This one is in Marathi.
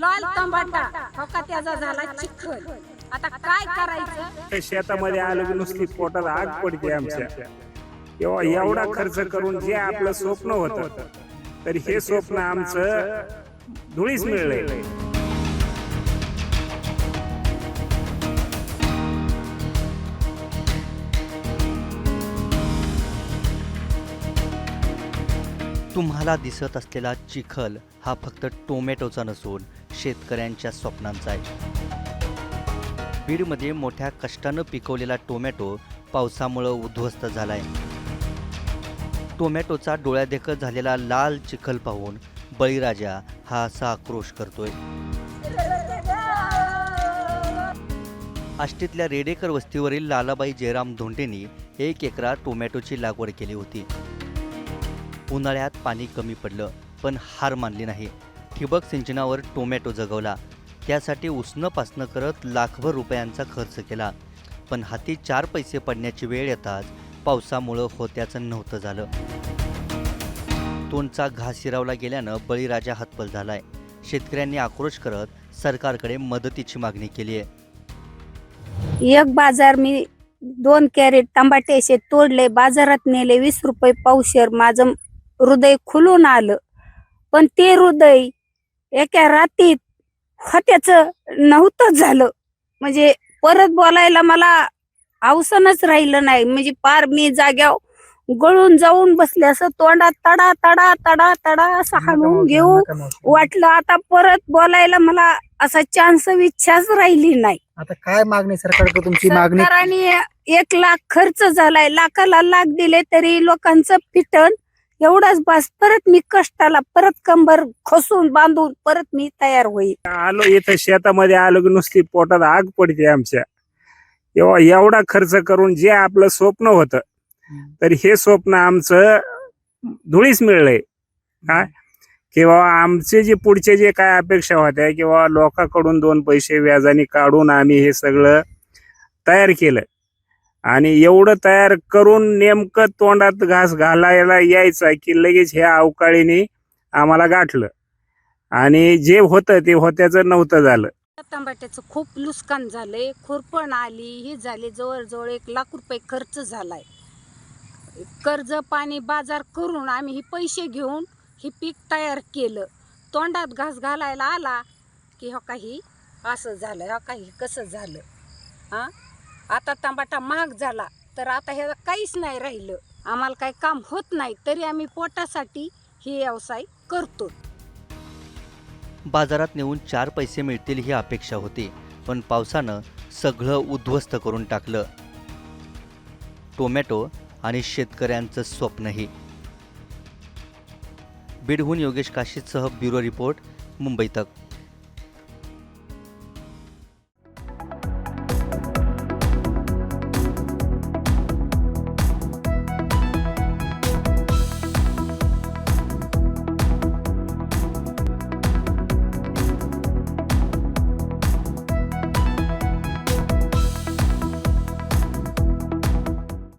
लाल तंबाटा हो त्याचा झाला चिखल. आता काय करायचं? ते शेतामध्ये आलं की नुसती पोटात आग पडते आमच्या. तेव्हा एवढा खर्च करून जे आपलं स्वप्न होतं तर हे स्वप्न आमचं धुळीच मिळलंय. तुम्हाला दिसत असलेला चिखल हा फक्त टोमॅटोचा नसून शेतकऱ्यांच्या स्वप्नांचा आहे. बीडमध्ये मोठ्या कष्टानं पिकवलेला टोमॅटो पावसामुळं उद्ध्वस्त झालाय. टोमॅटोचा डोळ्यादेखत झालेला लाल चिखल पाहून बळीराजा हा असा आक्रोश करतोय. आष्टीतल्या रेडेकर वस्तीवरील लालाबाई जयराम धोंडेंनी एक एकरा टोमॅटोची लागवड केली होती. उन्हाळ्यात पाणी कमी पडलं पण हार मानली नाही. ठिबक सिंचनावर टोमॅटो जगवला. त्यासाठी उसणं पासणं करत लाखभर रुपयांचा खर्च केला. पण हाती चार पैसे पडण्याची वेळ येताच पावसामुळं होत्याचं नव्हतं झालं. तोंडचा घास हिरावला गेल्यानं बळीराजा हतबल झालाय. शेतकऱ्यांनी आक्रोश करत सरकारकडे मदतीची मागणी केली आहे एक बाजार मी दोन कॅरेट टमाटे असे तोडले बाजारात नेले वीस रुपये पावशेर माझं हृदय खुलून आलं. पण ते हृदय एका रात्रीत होत्याच नव्हतंच झालं. म्हणजे परत बोलायला मला अवसनच राहिलं नाही. म्हणजे पार मी जाग्यावर गळून जाऊन बसले असं तोंडात तडा तडा तडा तडा असं हाणून घेऊ वाटलं आता परत बोलायला मला असा चान्स इच्छाच राहिली नाही. आता काय मागणी सरकारकडे तुमची मागणी? सरकारने एक लाख खर्च झालाय. लाखाला लाख दिले तरी लोकांचं पिटण एवढाच बस परत मी कष्टाला परत कंबर खसून बांधून परत मी तयार होईल. आलो इथं शेतामध्ये आलो की नुसती पोटात आग पडते आमच्या. तेव्हा एवढा खर्च करून जे आपलं स्वप्न होतं तर हे स्वप्न आमचं धुळीच मिळलंय. काय? किंवा आमचे जे पुढचे जे काय अपेक्षा होत्या किंवा लोकांकडून दोन पैसे व्याजाने काढून आम्ही हे सगळं तयार केलं. आणि एवढं तयार करून नेमकं तोंडात घास घालायला यायचा की लगेच ह्या अवकाळीने आम्हाला गाठलं. आणि जे होतं ते होत्याचं नव्हतं झालं. टमाट्याचं खूप नुकसान झालंय खुरपण आली ही झाली जवळजवळ एक लाख रुपये खर्च झालाय. कर्ज पाणी बाजार करून आम्ही हे पैसे घेऊन हे पीक तयार केलं. तोंडात घास घालायला आला की हो काही असं झालं हो काही कसं झालं? हां? आता टमाटा महाग झाला तर आता ह्याला काहीच नाही राहिलं. आम्हाला काही काम होत नाही तरी आम्ही पोटासाठी हे व्यवसाय करतो. बाजारात नेऊन चार पैसे मिळतील ही अपेक्षा होती पण पावसानं सगळं उद्ध्वस्त करून टाकलं. टोमॅटो आणि शेतकऱ्यांचं स्वप्नही. बीडहून योगेश काशीतसह ब्युरो रिपोर्ट मुंबई तक.